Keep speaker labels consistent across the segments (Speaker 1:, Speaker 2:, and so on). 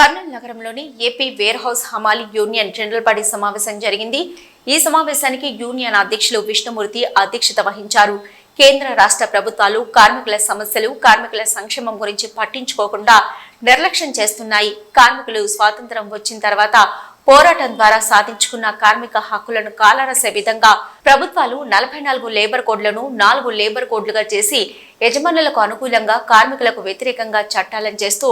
Speaker 1: కర్నూలు నగరంలోని AP warehouse హమాలి union general party సమావేశం జరిగింది. ఈ సమావేశానికి యూనియన్ అధ్యక్షులు విష్ణుమూర్తి అధ్యక్షత వహించారు. కేంద్ర రాష్ట్ర ప్రభుత్వాలు కార్మికుల సమస్యలు కార్మికుల సంక్షేమం గురించి పట్టించుకోకుండా నిర్లక్ష్యం చేస్తున్నాయి. కార్మికులు స్వాతంత్రం వచ్చిన తర్వాత పోరాటం ద్వారా సాధించుకున్న కార్మిక హక్కులను కాలరసే విధంగా ప్రభుత్వాలు నలభై నాలుగు లేబర్ కోడ్లను నాలుగు లేబర్ కోడ్లుగా చేసి యజమానులకు అనుకూలంగా కార్మికులకు వ్యతిరేకంగా చట్టాలను చేస్తూ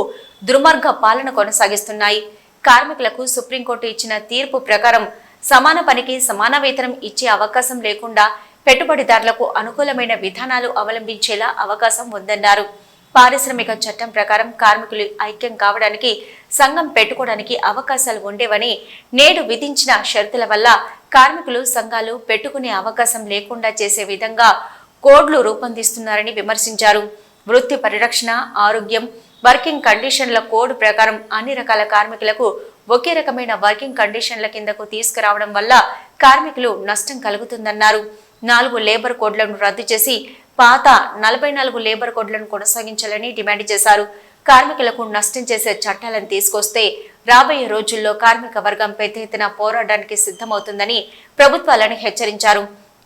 Speaker 1: దుర్మార్గ పాలన కొనసాగిస్తున్నాయి. కార్మికులకు సుప్రీంకోర్టు ఇచ్చిన తీర్పు ప్రకారం సమాన పనికి సమాన వేతనం ఇచ్చే అవకాశం లేకుండా పెట్టుబడిదారులకు అనుకూలమైన విధానాలు అవలంబించేలా అవకాశం ఉందన్నారు. పారిశ్రామిక చట్టం ప్రకారం కార్మికులు ఐక్యం కావడానికి సంఘం పెట్టుకోవడానికి అవకాశాలు ఉండేవని నేడు విధించిన షరతుల వల్ల కార్మికులు సంఘాలు పెట్టుకునే అవకాశం లేకుండా చేసే విధంగా కోడ్లు రూపొందిస్తున్నారని విమర్శించారు. వృత్తి పరిరక్షణ ఆరోగ్యం వర్కింగ్ కండిషన్ల కోడ్ ప్రకారం అన్ని రకాల కార్మికులకు ఒకే రకమైన వర్కింగ్ కండిషన్ల కిందకు తీసుకురావడం వల్ల కార్మికులు నష్టం కలుగుతుందన్నారు. నాలుగు లేబర్ కోడ్లను రద్దు చేసి పాత నలభై నాలుగు లేబర్ కోడ్లను కొనసాగించాలని డిమాండ్ చేశారు. కార్మికులకు నష్టం చేసే చట్టాలను తీసుకొస్తే రాబోయే రోజుల్లో కార్మిక వర్గం పెద్ద ఎత్తున పోరాడడానికి సిద్ధమవుతుందని ప్రభుత్వాలను హెచ్చరించారు.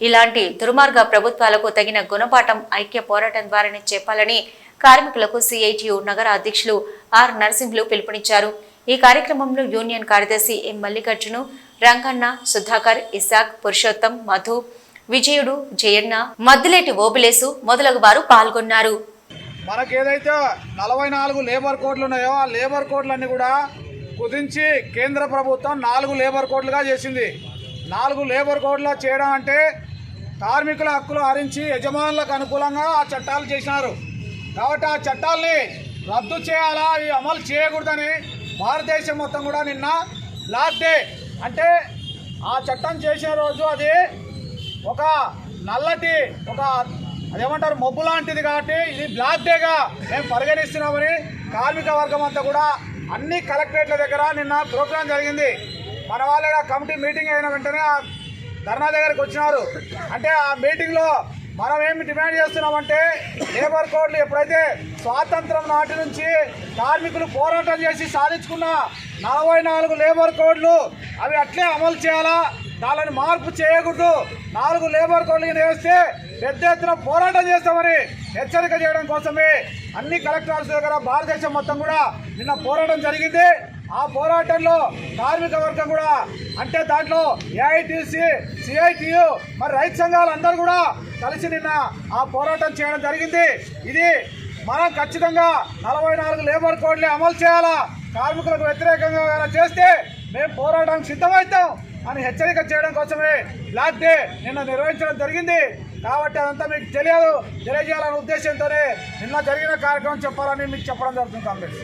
Speaker 1: ఇలాంటి దుర్మార్గ ప్రభుత్వాలకు తగిన గుణపాఠం ఐక్య పోరాటం ద్వారానే చెప్పాలని కార్మికులకు సిఐటియు నగర అధ్యక్షులు ఆర్ నరసింహులు పిలుపునిచ్చారు. ఈ కార్యక్రమంలో యూనియన్ కార్యదర్శి ఎం మల్లికార్జును రంగన్న సుధాకర్ ఇసాక్ పురుషోత్తం మధు విజయుడు జయన్న మద్దిలేటి ఓబిలేసు మొదలగు వారు పాల్గొన్నారు.
Speaker 2: మనకేదైతే ఏదైతే నలభై నాలుగు లేబర్ కోడ్లు ఉన్నాయో ఆ లేబర్ కోడ్లన్నీ కూడా కుదించి కేంద్ర ప్రభుత్వం నాలుగు లేబర్ కోడ్లుగా చేసింది. నాలుగు లేబర్ కోడ్లు చేయడం అంటే కార్మికుల హక్కులు హరించి యజమానులకు అనుకూలంగా ఆ చట్టాలు చేసినారు. కాబట్టి ఆ చట్టాల్ని రద్దు చేయాలా అవి అమలు చేయకూడదని భారతదేశం మొత్తం కూడా నిన్న లాస్ట్ డే అంటే ఆ చట్టం చేసిన రోజు అది ఒక నల్లటి ఒక అదేమంటారు మబ్బు లాంటిది కాబట్టి ఇది బ్లాక్ డేగా మేము పరిగణిస్తున్నామని కార్మిక వర్గం అంతా కూడా అన్ని కలెక్టరేట్ల దగ్గర నిన్న ప్రోగ్రాం జరిగింది. మన వాళ్ళ కమిటీ మీటింగ్ అయిన వెంటనే ఆ ధర్నా దగ్గరికి వచ్చినారు. అంటే ఆ మీటింగ్లో మనం ఏమి డిమాండ్ చేస్తున్నామంటే లేబర్ కోడ్లు ఎప్పుడైతే స్వాతంత్రం నాటి నుంచి కార్మికులు పోరాటం చేసి సాధించుకున్న నలభై నాలుగు లేబర్ కోడ్లు అవి అట్లే అమలు చేయాలా? దానిని మార్పు చేయకూడదు. నాలుగు లేబర్ కోడ్లు వేస్తే పెద్ద ఎత్తున పోరాటం చేస్తామని హెచ్చరిక చేయడం కోసమే అన్ని కలెక్టర్స్ దగ్గర భారతదేశం మొత్తం కూడా నిన్న పోరాటం జరిగింది. ఆ పోరాటంలో కార్మిక వర్గం కూడా అంటే దాంట్లో ఏఐటీసీ సిఐటియు మరి రైతు సంఘాలు అందరూ కూడా కలిసి నిన్న ఆ పోరాటం చేయడం జరిగింది. ఇది మనం ఖచ్చితంగా నలభై నాలుగు లేబర్ కోడ్లు అమలు చేయాలా? కార్మికులకు వ్యతిరేకంగా చేస్తే మేము పోరాటానికి సిద్ధమవుతాం అని హెచ్చరిక చేయడం కోసమే బ్లాక్ డే నిన్న నిర్వహించడం జరిగింది. కాబట్టి అదంతా మీకు తెలియదు. తెలియజేయాలనే ఉద్దేశంతోనే నిన్న జరిగిన కార్యక్రమం చెప్పాలని మీకు చెప్పడం జరుగుతుంది కాంగ్రెస్.